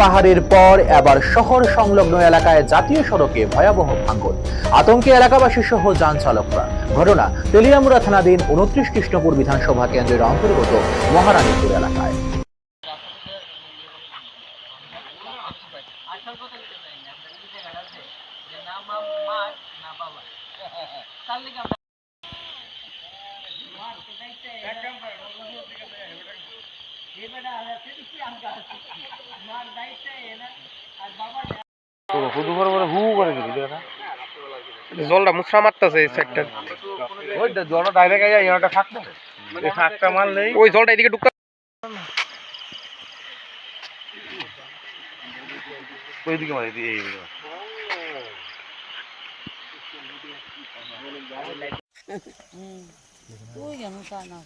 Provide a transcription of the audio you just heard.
পাহাড়ের পর এবার শহর সংলগ্ন এলাকায় জাতীয় সড়কে ভয়াবহ ভাঙন। আতঙ্কে এলাকাবাসী সহ যান চালকরা। ঘটনা তেলিয়ামুড়া থানাধীন উনত্রিশ কৃষ্ণপুর বিধানসভা কেন্দ্রের অন্তর্গত মহারানীপুর এলাকায়। আছে বেটা আমরা জলটা মুসরা মারতেছে এই সাইডটা ওই জলটা ডাইরেক্ট আইয়া ইয়াটা থাকতো এই ফাঁকটা মারলেই ওই জলটা এদিকে ঢুকতে ওইদিকে মারি এই তুই কেন তা না?